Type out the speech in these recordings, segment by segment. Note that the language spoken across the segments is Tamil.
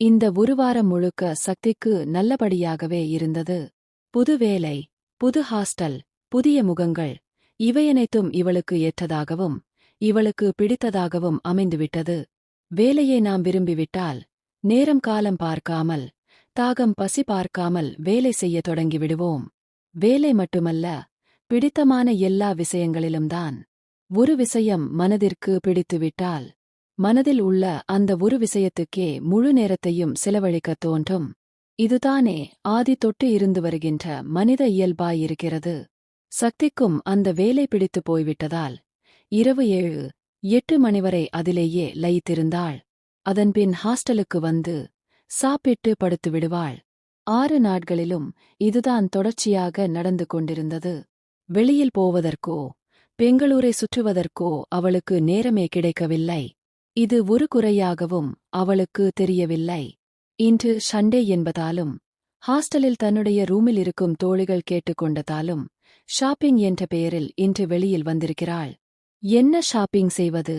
இந்த ஒரு வாரம் முழுக்க சக்திக்கு நல்லபடியாகவே இருந்தது. புது வேலை புது ஹாஸ்டல் புதிய முகங்கள் இவையனைத்தும் இவளுக்கு ஏற்றதாகவும் இவளுக்கு பிடித்ததாகவும் அமைந்துவிட்டது. வேலையை நாம் விரும்பிவிட்டால் நேரம் காலம் பார்க்காமல் தாகம் பசி பார்க்காமல் வேலை செய்ய தொடங்கிவிடுவோம். வேலை மட்டுமல்ல பிடித்தமான எல்லா விஷயங்களிலும்தான். ஒரு விஷயம் மனதிற்கு பிடித்துவிட்டால் மனதில் உள்ள அந்த ஒரு விஷயத்துக்கே முழு நேரத்தையும் செலவழிக்கத் தோன்றும். இதுதானே ஆதி தொட்டு இருந்து வருகின்ற மனித இயல்பாயிருக்கிறது. சக்திக்கும் அந்த வேலை பிடித்து போய்விட்டதால் இரவு ஏழு எட்டு மணி வரை அதிலேயே லயித்திருந்தாள். அதன்பின் ஹாஸ்டலுக்கு வந்து சாப்பிட்டு படுத்து விடுவாள். ஆறு நாட்களிலும் இதுதான் தொடர்ச்சியாக நடந்து கொண்டிருந்தது. வெளியில் போவதற்கோ பெங்களூரை சுற்றுவதற்கோ அவளுக்கு நேரமே கிடைக்கவில்லை. இது ஒரு குறையாகவும் அவளுக்கு தெரியவில்லை. இன்று சண்டே என்பதாலும் ஹாஸ்டலில் தன்னுடைய ரூமில் இருக்கும் தோழிகள் கேட்டுக்கொண்டதாலும் ஷாப்பிங் என்ற பெயரில் இன்று வெளியில் வந்திருக்கிறாள். என்ன ஷாப்பிங் செய்வது?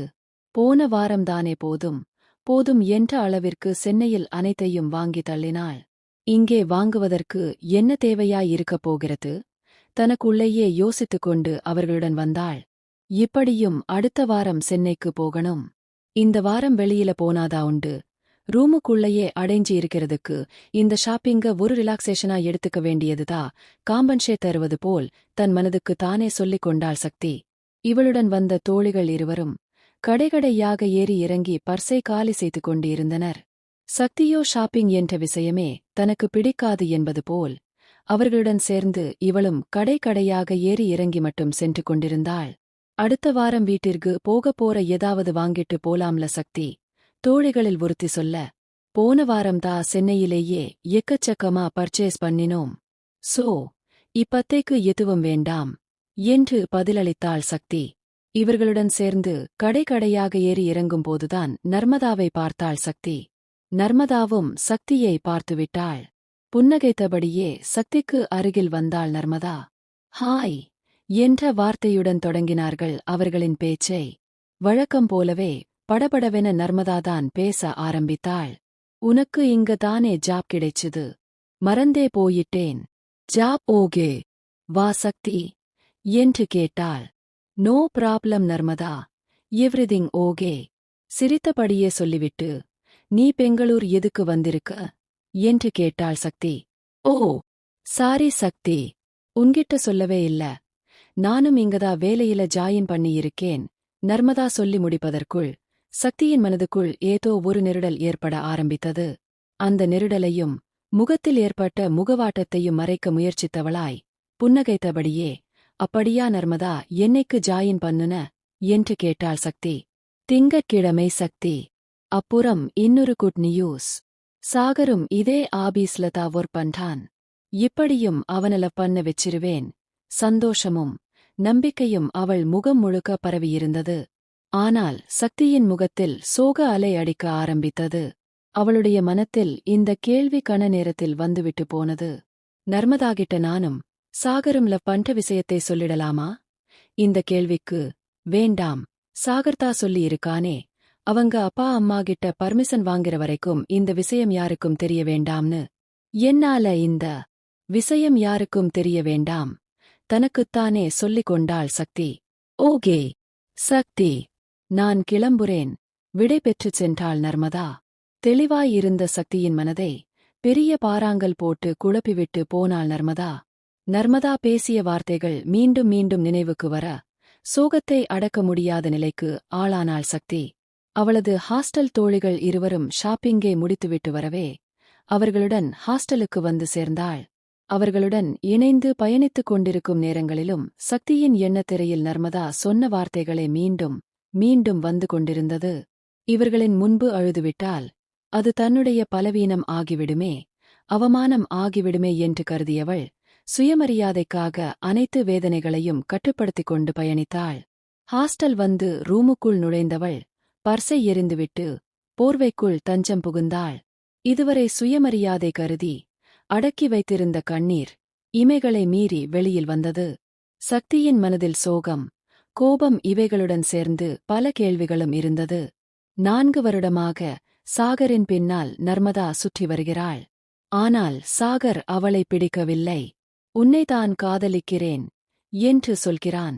போன வாரம்தானே போதும். போதும் என்ற அளவிற்கு சென்னையில் அனைத்தையும் வாங்கி தள்ளினாள். இங்கே வாங்குவதற்கு என்ன தேவையாயிருக்கப் போகிறது? தனக்குள்ளேயே யோசித்துக் கொண்டு அவர்களுடன் வந்தாள். இப்படியும் அடுத்த வாரம் சென்னைக்கு போகணும். இந்த வாரம் வெளியில போனாதா உண்டு? ரூமுக்குள்ளேயே அடைஞ்சி இருக்கிறதுக்கு இந்த ஷாப்பிங்க ஒரு ரிலாக்ஸேஷனா எடுத்துக்க வேண்டியதுதா? காம்பன்ஷே தருவது போல் தன் மனதுக்கு தானே சொல்லிக் கொண்டாள் சக்தி. இவளுடன் வந்த தோழிகள் இருவரும் கடைகடையாக ஏறி இறங்கி பர்சை காலி செய்து கொண்டிருந்தனர். சக்தியோ ஷாப்பிங் என்ற விஷயமே தனக்கு பிடிக்காது என்பது போல் அவர்களுடன் சேர்ந்து இவளும் கடை கடையாக ஏறி இறங்கி மட்டும் சென்று கொண்டிருந்தாள். அடுத்த வாரம் வீட்டிற்கு போகப் போற ஏதாவது வாங்கிட்டு போலாம்ல சக்தி. தோழிகளில் ஒருத்தி சொல்ல போன வாரம்தா சென்னையிலேயே எக்கச்சக்கமா பர்ச்சேஸ் பண்ணினோம். சோ இப்பத்தைக்கு எதுவும் வேண்டாம் என்று பதிலளித்தாள் சக்தி. இவர்களுடன் சேர்ந்து கடை கடையாக ஏறி இறங்கும் போதுதான் நர்மதாவை பார்த்தாள் சக்தி. நர்மதாவும் சக்தியை பார்த்துவிட்டாள். புன்னகைத்தபடியே சக்திக்கு அருகில் வந்தாள் நர்மதா. ஹாய்! என்ற வார்த்தையுடன் தொடங்கினார்கள் அவர்களின் பேச்சை. வழக்கம் போலவே படபடவென நர்மதாதான் பேச ஆரம்பித்தாள். உனக்கு இங்க தானே ஜாப் கிடைச்சுது. மறந்தே போயிட்டேன். Job okay. வா சக்தி. என்று கேட்டாள். No problem Narmada. Everything okay. சிரித்தபடியே சொல்லிவிட்டு நீ பெங்களூர் எதுக்கு வந்திருக்க? என்று கேட்டாள் சக்தி. ஓ சாரி சக்தி. உன்கிட்ட சொல்லவே இல்ல. நானும் இங்கதா வேலையில ஜாயின் பண்ணியிருக்கேன். நர்மதா சொல்லி முடிப்பதற்குள் சக்தியின் மனதுக்குள் ஏதோ ஒரு நெருடல் ஏற்பட ஆரம்பித்தது. அந்த நெருடலையும் முகத்தில் ஏற்பட்ட முகவாட்டத்தையும் மறைக்க முயற்சித்தவளாய் புன்னகைத்தபடியே அப்படியா நர்மதா என்னைக்கு ஜாயின் பண்ணுன? என்று கேட்டாள் சக்தி. திங்கட்கிழமை சக்தி. அப்புறம் இன்னொரு குட் நியூஸ் சாகரும் இதே ஆபீஸ்ல தான் ஒர்க் பண்றான். இப்படியும் அவனல பண்ண வச்சிருவேன். சந்தோஷமும். நம்பிக்கையும் அவள் முகம் முழுக்க பரவியிருந்தது. ஆனால் சக்தியின் முகத்தில் சோக அலை அடிக்க ஆரம்பித்தது. அவளுடைய மனத்தில் இந்த கேள்வி கண நேரத்தில் வந்துவிட்டு போனது. நர்மதாகிட்ட நானும் சாகரும்ல பண்ட விஷயத்தை சொல்லிடலாமா? இந்த கேள்விக்கு வேண்டாம் சாகர்தா சொல்லியிருக்கானே அவங்க அப்பா அம்மா கிட்ட பர்மிஷன் வாங்குற வரைக்கும் இந்த விஷயம் யாருக்கும் தெரிய வேண்டாம்னு. என்னால இந்த விஷயம் யாருக்கும் தெரிய வேண்டாம். தனக்குத்தானே சொல்லிக் கொண்டாள் சக்தி. ஓகே சக்தி நான் கிளம்புறேன். விடை பெற்றுச் சென்றாள் நர்மதா. தெளிவாயிருந்த சக்தியின் மனதை பெரிய பாறாங்கல் போட்டு குழப்பிவிட்டு போனாள் நர்மதா. நர்மதா பேசிய வார்த்தைகள் மீண்டும் மீண்டும் நினைவுக்கு வர சோகத்தை அடக்க முடியாத நிலைக்கு ஆளானாள் சக்தி. அவளது ஹாஸ்டல் தோழிகள் இருவரும் ஷாப்பிங்கை முடித்துவிட்டு வரவே அவர்களுடன் ஹாஸ்டலுக்கு வந்து சேர்ந்தாள். அவர்களுடன் இணைந்து பயணித்துக் கொண்டிருக்கும் நேரங்களிலும் சக்தியின் எண்ணத்திரையில் நர்மதா சொன்ன வார்த்தைகளை மீண்டும் மீண்டும் வந்து கொண்டிருந்தது. இவர்களின் முன்பு அழுதுவிட்டால் அது தன்னுடைய பலவீனம் ஆகிவிடுமே அவமானம் ஆகிவிடுமே என்று கருதியவள் சுயமரியாதைக்காக அனைத்து வேதனைகளையும் கட்டுப்படுத்திக் கொண்டு பயணித்தாள். ஹாஸ்டல் வந்து ரூமுக்குள் நுழைந்தவள் பர்சை எறிந்துவிட்டு போர்வைக்குள் தஞ்சம் புகுந்தாள். இதுவரை சுயமரியாதை கருதி அடக்கி வைத்திருந்த கண்ணீர் இமைகளை மீறி வெளியில் வந்தது. சக்தியின் மனதில் சோகம் கோபம் இவைகளுடன் சேர்ந்து பல கேள்விகளும் இருந்தது. நான்கு வருடமாக சாகரின் பின்னால் நர்மதா சுற்றி வருகிறாள். ஆனால் சாகர் அவளை பிடிக்கவில்லை. உன்னைதான் காதலிக்கிறேன் என்று சொல்கிறான்.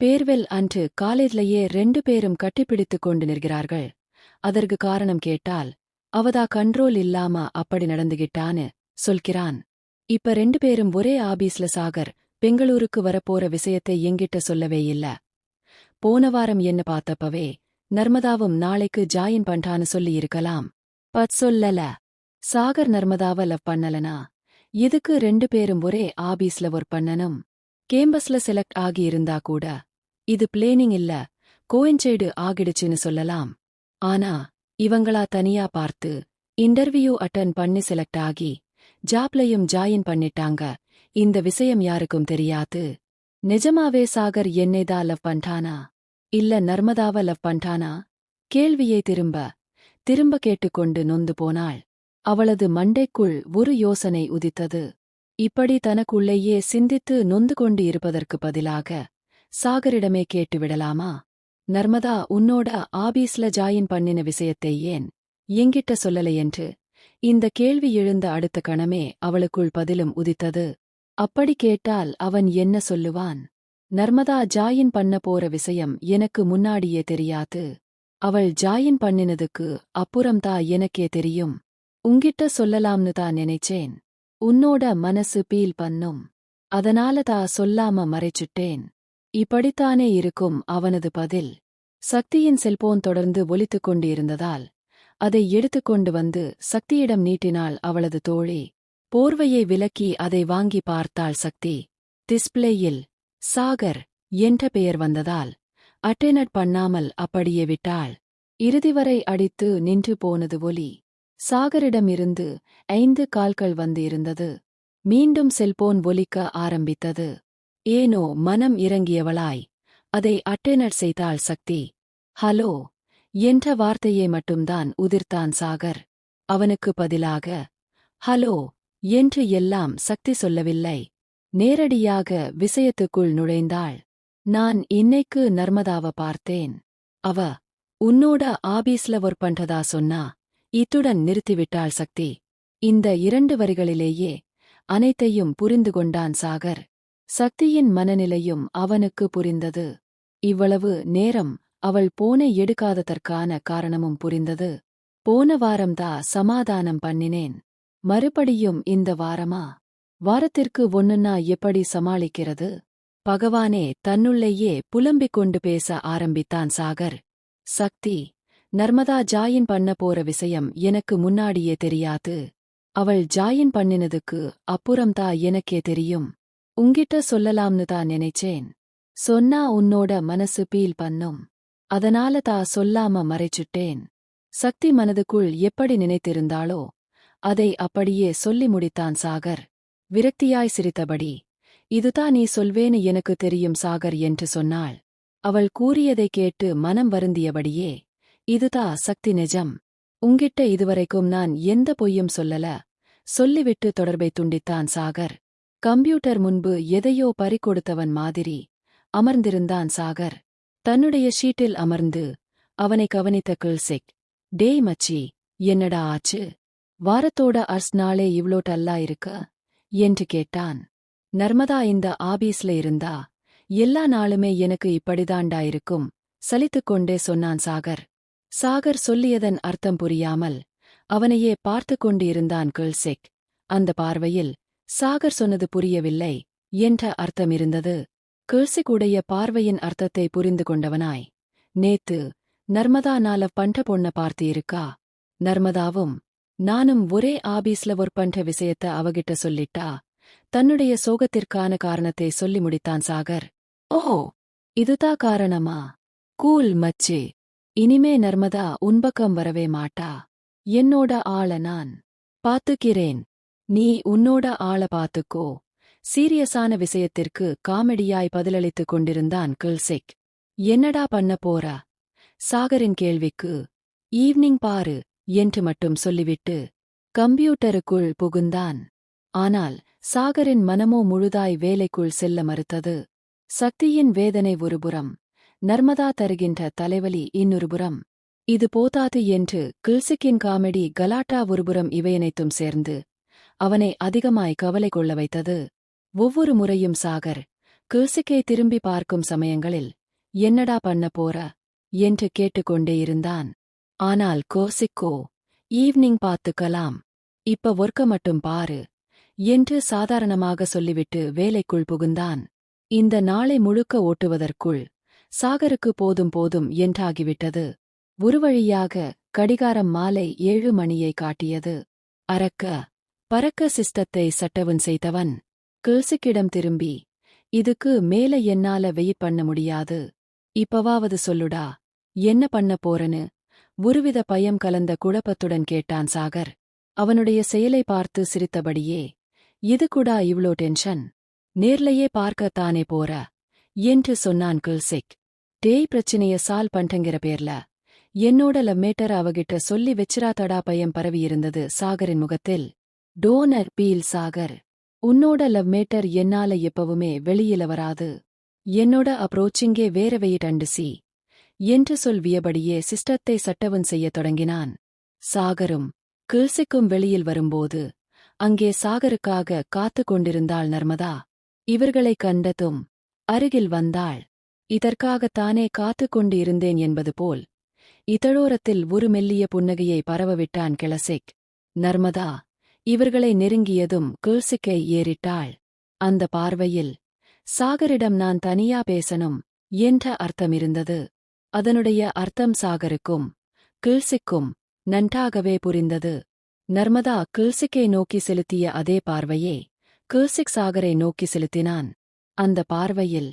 பேர்வெல் அன்று காலேஜிலேயே ரெண்டு பேரும் கட்டிப்பிடித்துக் கொண்டு நிற்கிறார்கள். அதற்கு காரணம் கேட்டால் அவதா கண்ட்ரோல் இல்லாம அப்படி நடந்துகிட்டான்னு சொல்கிறான். இப்ப ரெண்டு பேரும் ஒரே ஆபீஸ்ல சாகர் பெங்களூருக்கு வரப்போற விஷயத்தை எங்கிட்ட சொல்லவே இல்ல. போன வாரம் என்ன பார்த்தப்பவே நர்மதாவும் நாளைக்கு ஜாயின் பண்றான்னு சொல்லி இருக்கலாம். பட் சொல்லல. சாகர் நர்மதாவ லவ் பண்ணலனா? இதுக்கு ரெண்டு பேரும் ஒரே ஆபீஸ்ல ஒர்க் பண்ணனும் கேம்பஸ்ல செலக்ட் ஆகி இருந்தா கூட இது பிளேனிங் இல்ல கோயின்சைடு ஆகிடுச்சுன்னு சொல்லலாம். ஆனா இவங்களா தனியா பார்த்து இன்டர்வியூ அட்டன் பண்ணி செலக்ட் ஆகி ஜாப்லையும் ஜாயின் பண்ணிட்டாங்க. இந்த விஷயம் யாருக்கும் தெரியாது. நிஜமாவே சாகர் என்னைதா லவ் பண்டானா இல்ல நர்மதாவ லவ் பண்டானா கேள்வியை திரும்ப திரும்ப கேட்டுக்கொண்டு நொந்து போனாள். அவளது மண்டைக்குள் ஒரு யோசனை உதித்தது. இப்படி தனக்குள்ளேயே சிந்தித்து நொந்து கொண்டு இருப்பதற்கு பதிலாக சாகரிடமே கேட்டுவிடலாமா நர்மதா உன்னோட ஆபீஸ்ல ஜாயின் பண்ணின விஷயத்தை ஏன் எங்கிட்ட சொல்லலையென்று இந்த கேள்வி எழுந்த அடுத்த கணமே அவளுக்குள் பதிலும் உதித்தது. அப்படி கேட்டால் அவன் என்ன சொல்லுவான்? நர்மதா ஜாயின் பண்ண போற விஷயம் எனக்கு முன்னாடியே தெரியாது. அவள் ஜாயின் பண்ணினதுக்கு அப்புறம்தா எனக்கே தெரியும். உங்கிட்ட சொல்லலாம்னு தான் நினைச்சேன். உன்னோட மனசு பீல் பண்ணும். அதனால தா சொல்லாம மறைச்சிட்டேன். இப்படித்தானே இருக்கும்? அவனது பதில். சக்தியின் செல்போன் தொடர்ந்து ஒலித்துக் கொண்டிருந்ததால் அதை எடுத்துக்கொண்டு வந்து சக்தியிடம் நீட்டினாள் அவளது தோழி. போர்வையை விலக்கி அதை வாங்கி பார்த்தாள் சக்தி. டிஸ்பிளேயில் சாகர் என்ற பெயர் வந்ததால் அட்டெனட் பண்ணாமல் அப்படியே விட்டாள். இறுதிவரை அடித்து நின்று போனது ஒலி. சாகரிடமிருந்து ஐந்து கால்கள் வந்து இருந்தது மீண்டும் செல்போன் ஒலிக்க ஆரம்பித்தது. ஏனோ மனம் இறங்கியவளாய். அதை அட்டெனட் செய்தாள் சக்தி. ஹலோ என்ற வார்த்தையை மட்டும்தான் உதிர்த்தான் சாகர். அவனுக்கு பதிலாக ஹலோ என்று எல்லாம் சக்தி சொல்லவில்லை. நேரடியாக விஷயத்துக்குள் நுழைந்தாள். நான் இன்னைக்கு நர்மதாவ பார்த்தேன்? அவ உன்னோட ஆபீஸ்ல ஒர்க் பண்றதா சொன்னா இத்துடன் நிறுத்திவிட்டாள் சக்தி. இந்த இரண்டு வரிகளிலேயே அனைத்தையும் புரிந்து கொண்டான் சாகர். சக்தியின் மனநிலையும் அவனுக்கு புரிந்தது. இவ்வளவு நேரம் அவள் போனை எடுக்காததற்கான காரணமும் புரிந்தது. போன வாரம்தா சமாதானம் பண்ணினேன். மறுபடியும் இந்த வாரமா? வாரத்திற்கு ஒன்னுன்னா எப்படி சமாளிக்கிறது? பகவானே தன்னுள்ளேயே புலம்பிக் கொண்டு பேச ஆரம்பித்தான் சாகர். சக்தி நர்மதா ஜாயின் பண்ண போற விஷயம் எனக்கு முன்னாடியே தெரியாது. அவள் ஜாயின் பண்ணினதுக்கு அப்புறம்தா எனக்கே தெரியும். உங்கிட்ட சொல்லலாம்னு தான் நினைச்சேன். சொன்னா உன்னோட மனசு பீல் பண்ணும். அதனால தா சொல்லாம மறைச்சுட்டேன். சக்தி மனதுக்குள் எப்படி நினைத்திருந்தாளோ அதை அப்படியே சொல்லி முடித்தான் சாகர். விரக்தியாய் சிரித்தபடி இதுதான் நீ சொல்வேன்னு எனக்கு தெரியும் சாகர் என்று சொன்னாள். அவள் கூறியதை கேட்டு மனம் வருந்தியபடியே இதுதா சக்தி நிஜம். உங்கிட்ட இதுவரைக்கும் நான் எந்த பொய்யும் சொல்லல. சொல்லிவிட்டு தொடர்பை துண்டித்தான் சாகர். கம்ப்யூட்டர் முன்பு எதையோ பறிகொடுத்தவன் மாதிரி அமர்ந்திருந்தான் சாகர். தன்னுடைய ஷீட்டில் அமர்ந்து அவனை கவனித்த கில்சிக் டேய் மச்சி என்னடா ஆச்சு? வாரத்தோட அர்ஸ் நாளே இவ்ளோ டல்லா இருக்க? என்று கேட்டான். நர்மதா இந்த ஆபீஸ்ல இருந்தா எல்லா நாளுமே எனக்கு இப்படிதாண்டா இருக்கும் சலித்துக்கொண்டே சொன்னான் சாகர். சாகர் சொல்லியதன் அர்த்தம் புரியாமல் அவனையே பார்த்து கொண்டிருந்தான் கில்சிக். அந்த பார்வையில் சாகர் சொன்னது புரியவில்லை என்ற அர்த்தம் இருந்தது. கிள்சிக் பார்வையின் அர்த்தத்தை புரிந்து கொண்டவனாய். நேத்து நர்மதா நால பண்ட பொண்ண பார்த்து இருக்கா நர்மதாவும் நானும் ஒரே ஆபீஸ்ல ஒரு பண்ட விஷயத்த அவகிட்ட சொல்லிட்டா? தன்னுடைய சோகத்திற்கான காரணத்தை சொல்லி முடித்தான் சாகர். ஓ இதுதா காரணமா? கூல் மச்சி இனிமே நர்மதா உன்பக்கம் வரவே மாட்டா. என்னோட ஆள நான். பாத்துக்கிறேன். நீ உன்னோட ஆள பாத்துக்கோ. சீரியஸான விஷயத்திற்கு காமெடியாய் பதிலளித்துக் கொண்டிருந்தான் கில்செக். என்னடா பண்ண போறா? சாகரின் கேள்விக்கு ஈவினிங் பாரு என்று மட்டும் சொல்லிவிட்டு கம்ப்யூட்டருக்குள் புகுந்தான். ஆனால் சாகரின் மனமோ முழுதாய் வேலைக்குள் செல்ல மறுத்தது. சக்தியின் வேதனை ஒருபுறம் நர்மதா தருகின்ற தலைவலி இன்னொருபுறம் இது போதாது என்று கில்சிக்கின் காமெடி கலாட்டா ஒருபுறம் இவையனைத்தும் சேர்ந்து அவனை அதிகமாய் கவலை கொள்ள வைத்தது. ஒவ்வொரு முறையும் சாகர் கில்சிக்கை திரும்பி பார்க்கும் சமயங்களில் என்னடா பண்ண போற? என்று கேட்டுக்கொண்டே இருந்தான். ஆனால் கோசிக்கோ ஈவ்னிங் பார்த்துக்கலாம். இப்ப ஒர்க்க மட்டும் பாரு என்று சாதாரணமாக சொல்லிவிட்டு வேலைக்குள் புகுந்தான். இந்த நாளை முழுக்க ஓட்டுவதற்குள் சாகருக்கு போதும் போதும் என்றாகிவிட்டது. ஒரு வழியாக கடிகாரம் மாலை ஏழு மணியை காட்டியது. அரக்க பறக்க சிஸ்டத்தை சட்டவன் செய்தவன் கிள்சிக்கிடம் திரும்பி இதுக்கு மேல என்னால வெயிட் பண்ண முடியாது. இப்பவாவது சொல்லுடா என்ன பண்ண போறனு ஒருவித பயம் கலந்த குழப்பத்துடன் கேட்டான் சாகர். அவனுடைய செயலை பார்த்து சிரித்தபடியே இது கூடா இவ்ளோ டென்ஷன்? நேர்லையே பார்க்கத்தானே போற? என்று சொன்னான் கில்சிக். டேய் பிரச்சனைய சால் பண்டங்கிற பேர்ல. என்னோட லம்மேட்டர் அவகிட்ட சொல்லி வெச்சிராதடா பயம் பரவியிருந்தது சாகரின் முகத்தில். Don't feel Sagar. உன்னோட லவ்மேட்டர் என்னால எப்பவுமே வெளியில வராது. என்னோட அப்ரோச்சிங்கே வேற வெயிட் சி என்று சொல்வியபடியே சிஸ்டத்தை சட்டவன் செய்யத் தொடங்கினான். சாகரும் கிள்சிக்கும் வெளியில் வரும்போது அங்கே சாகருக்காக காத்து கொண்டிருந்தாள் நர்மதா. இவர்களைக் கண்டதும் அருகில் வந்தாள். இதற்காகத்தானே காத்து கொண்டு இருந்தேன் என்பது போல் இதழோரத்தில் ஒரு மெல்லிய புன்னகையை பரவவிட்டான் கிளசிக் நர்மதா இவர்களை நெருங்கியதும் குல்சிக்கை ஏறிட்டாள். அந்த பார்வையில் சாகரிடம் நான் தனியா பேசணும் என்ற அர்த்தமிருந்தது. அதனுடைய அர்த்தம் சாகருக்கும் கில்சிக்கும் நன்றாகவே புரிந்தது. நர்மதா கில்சிக்கை நோக்கி செலுத்திய அதே பார்வையே கில்சிக் சாகரை நோக்கி செலுத்தினான். அந்த பார்வையில்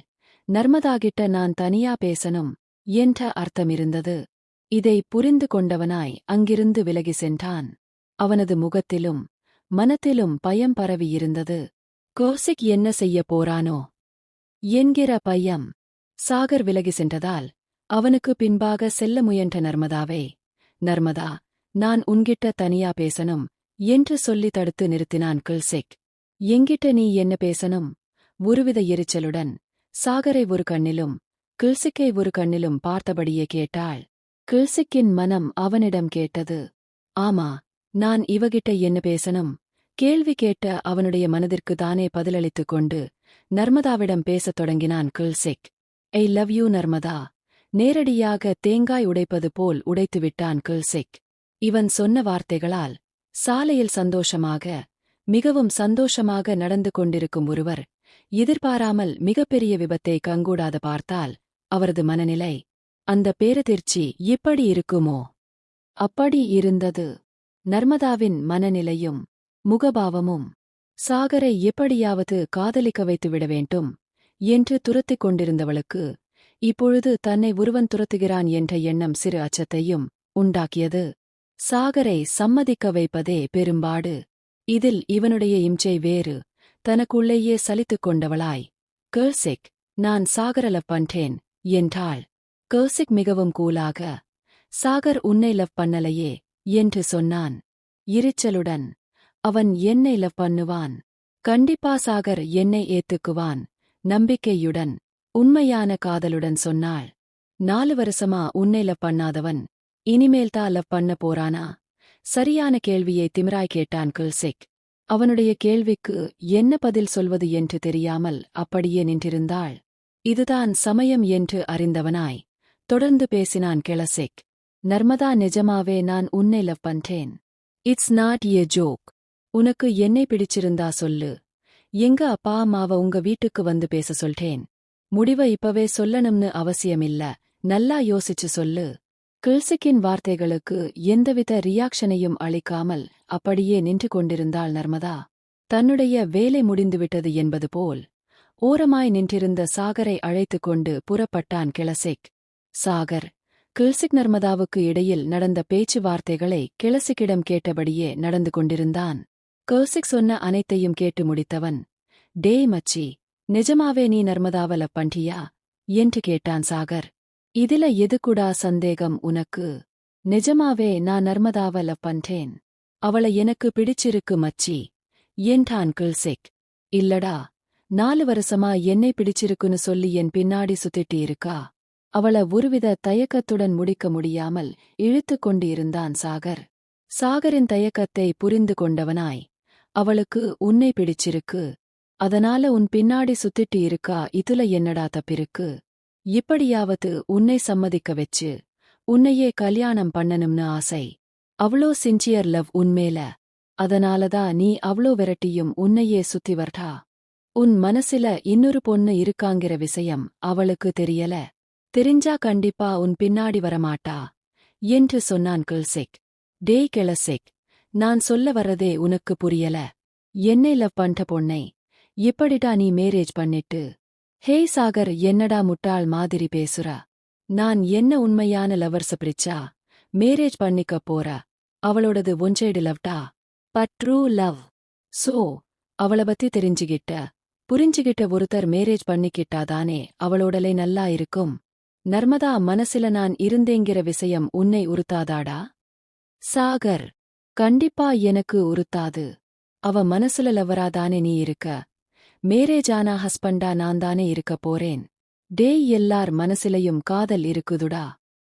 நர்மதாகிட்ட நான் தனியா பேசணும் என்ற அர்த்தமிருந்தது. இதை புரிந்து கொண்டவனாய் அங்கிருந்து விலகி சென்றான். அவனது முகத்திலும் மனத்திலும் பயம் பரவியிருந்தது கோசிக் என்ன செய்யப் போறானோ? என்கிற பயம். சாகர் விலகி சென்றதால் அவனுக்கு பின்பாக செல்ல முயன்ற நர்மதாவே நர்மதா நான் உன்கிட்ட தனியா பேசணும் என்று சொல்லி தடுத்து நிறுத்தினான் கில்சிக் எங்கிட்ட நீ என்ன பேசணும்? ஒருவித எரிச்சலுடன் சாகரை ஒரு கண்ணிலும் கில்சிக்கை ஒரு கண்ணிலும் பார்த்தபடியே கேட்டாள். கில்சிக்கின் மனம் அவனிடம் கேட்டது ஆமா நான் இவகிட்ட என்ன பேசணும்? கேள்வி கேட்ட அவனுடைய மனதிற்கு தானே பதிலளித்துக் கொண்டு நர்மதாவிடம் பேசத் தொடங்கினான் கில்சிக். I love you Narmada. நேரடியாக தேங்காய் உடைப்பது போல் உடைத்துவிட்டான் கில்சிக். இவன் சொன்ன வார்த்தைகளால் சாலையில் சந்தோஷமாக மிகவும் சந்தோஷமாக நடந்து கொண்டிருக்கும் ஒருவர் எதிர்பாராமல் மிகப்பெரிய விபத்தை கங்கூடாத பார்த்தால் அவரது மனநிலை அந்த பேரதிர்ச்சி எப்படி இருக்குமோ? அப்படி இருந்தது. நர்மதாவின் மனநிலையும் முகபாவமும் சாகரை எப்படியாவது காதலிக்க வைத்துவிட வேண்டும் என்று துரத்திக் கொண்டிருந்தவளுக்கு இப்பொழுது தன்னை ஒருவன் துரத்துகிறான் என்ற எண்ணம் சிறு அச்சத்தையும் உண்டாக்கியது. சாகரை சம்மதிக்க வைப்பதே பெரும்பாடு. இதில் இவனுடைய இம்சை வேறு. தனக்குள்ளேயே சலித்துக் கொண்டவளாய் கர்சிக் நான் சாகர லவ் பண்றேன் என்றாள். கர்சிக் மிகவும் கூலாக சாகர் உன்னை லவ் பண்ணலையே என்று சொன்னான். இருச்சலுடன் அவன் என்னை லவ் பண்ணுவான்? கண்டிப்பா சாகர் என்னை ஏத்துக்குவான் நம்பிக்கையுடன் உண்மையான காதலுடன் சொன்னாள். நாலு வருஷமா உன்னை லவ் பண்ணாதவன் இனிமேல்தான் லவ் பண்ண போறானா? சரியான கேள்வியை திமிராய் கேட்டான் கில்சிக். அவனுடைய கேள்விக்கு என்ன பதில் சொல்வது என்று தெரியாமல் அப்படியே நின்றிருந்தாள். இதுதான் சமயம் என்று அறிந்தவனாய். தொடர்ந்து பேசினான் கிளசிக். நர்மதா நிஜமாவே நான் உன்னை லவ் பண்றேன். இட்ஸ் நாட் எ ஜோக் உனக்கு என்னை பிடிச்சிருந்தா சொல்லு. எங்க அப்பா அம்மாவ உங்க வீட்டுக்கு வந்து பேச சொல்றேன். முடிவ இப்பவே சொல்லணும்னு அவசியமில்ல. நல்லா யோசிச்சு சொல்லு. கில்சிக்கின் வார்த்தைகளுக்கு எந்தவித ரியாக்ஷனையும் அளிக்காமல் அப்படியே நின்று கொண்டிருந்தாள் நர்மதா. தன்னுடைய வேலை முடிந்துவிட்டது என்பது போல் ஓரமாய் நின்றிருந்த சாகரை அழைத்துக் கொண்டு புறப்பட்டான் கிளசிக் சாகர் கிள்சிக் நர்மதாவுக்கு இடையில் நடந்த பேச்சுவார்த்தைகளை கிளசிக்கிடம் கேட்டபடியே நடந்து கொண்டிருந்தான். கௌசிக் சொன்ன அனைத்தையும் கேட்டு முடித்தவன் டே மச்சி நிஜமாவே நீ நர்மதாவல பண்டியா? என்று கேட்டான் சாகர். இதுல எதுக்குடா சந்தேகம் உனக்கு? நிஜமாவே நான் நர்மதாவல பண்டேன். அவளை எனக்கு பிடிச்சிருக்கு மச்சி என்றான் கிள்சிக் இல்லடா நாலு வருஷமா என்னை பிடிச்சிருக்குன்னு சொல்லி என் பின்னாடி சுத்திட்டு இருக்கா? அவள ஒருவித தயக்கத்துடன் முடிக்க முடியாமல் இழுத்துக் கொண்டிருந்தான் சாகர். சாகரின் தயக்கத்தை புரிந்து கொண்டவனாய். அவளுக்கு உன்னை பிடிச்சிருக்கு. அதனால உன் பின்னாடி சுத்திட்டு இருக்கா? இதுல என்னடா தப்பிருக்கு? இப்படியாவது உன்னை சம்மதிக்க வச்சு உன்னையே கல்யாணம் பண்ணனும்னு ஆசை. அவ்ளோ சின்சியர் லவ் உன்மேல அதனாலதான் நீ அவ்ளோ விரட்டியும் உன்னையே சுத்தி வர்டா உன் மனசுல இன்னொரு பொண்ணு இருக்காங்கிற விஷயம் அவளுக்கு தெரியல. தெரிஞ்சா கண்டிப்பா உன் பின்னாடி வரமாட்டா என்று சொன்னான் கில்செக். டேய் கிளசிக் நான் சொல்ல வர்றதே உனக்கு புரியல. என்னை லவ் பண்ற பொண்ணை? இப்படிடா நீ மேரேஜ் பண்ணிட்டு. ஹேய் சாகர் என்னடா முட்டாள் மாதிரி பேசுற? நான் என்ன உண்மையான லவர்ஸ் பிரிச்சா? மேரேஜ் பண்ணிக்க போற? அவளோடது one side லவ்டா? But true love. So அவள பத்தி தெரிஞ்சுகிட்ட. புரிஞ்சுகிட்ட ஒருத்தர் மேரேஜ் பண்ணிக்கிட்டாதானே அவளோடலை நல்லா இருக்கும். நர்மதா மனசுல நான் இருந்தேங்கிற விஷயம் உன்னை உறுத்தாதாடா? சாகர் கண்டிப்பா எனக்கு உறுத்தாது. அவ மனசுல லவராதானே நீ இருக்க? மேரேஜானா ஹஸ்பண்டா நான் தானே இருக்க போறேன். டேய் எல்லார் மனசிலையும் காதல் இருக்குதுடா.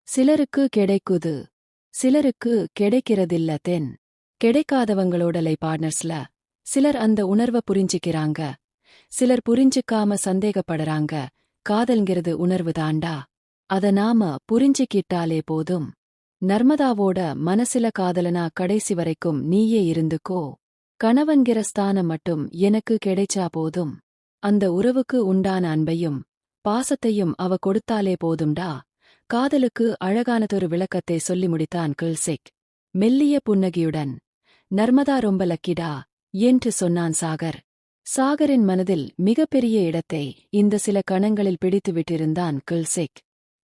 சிலருக்கு கிடைக்குது. சிலருக்கு கிடைக்கிறதில்ல தென். கிடைக்காதவங்களோடலை பார்ட்னர்ஸ்ல சிலர் அந்த உணர்வ புரிஞ்சுக்கிறாங்க. சிலர் புரிஞ்சுக்காம சந்தேகப்படுறாங்க. காதல்ங்கிறது உணர்வு தாண்டா. அத நாம புரிஞ்சுக்கிட்டாலே போதும். நர்மதாவோட மனசில காதலனா கடைசி வரைக்கும் நீயே இருந்துக்கோ. கணவன்கிற ஸ்தானம் மட்டும் எனக்கு கிடைச்சா போதும். அந்த உறவுக்கு உண்டான அன்பையும் பாசத்தையும் அவ கொடுத்தாலே போதும்டா. காதலுக்கு அழகானதொரு விளக்கத்தை சொல்லி முடித்தான் கில்சிக். மெல்லிய புன்னகியுடன் நர்மதா ரொம்ப லக்கிடா என்று சொன்னான் சாகர். சாகரின் மனதில் மிகப்பெரிய இடத்தை இந்த சில கணங்களில் பிடித்து விட்டிருந்தான்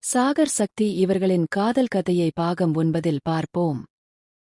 சாகர் சக்தி இவர்களின் காதல் கதையை பாகம் ஒன்பதில் பார்ப்போம்.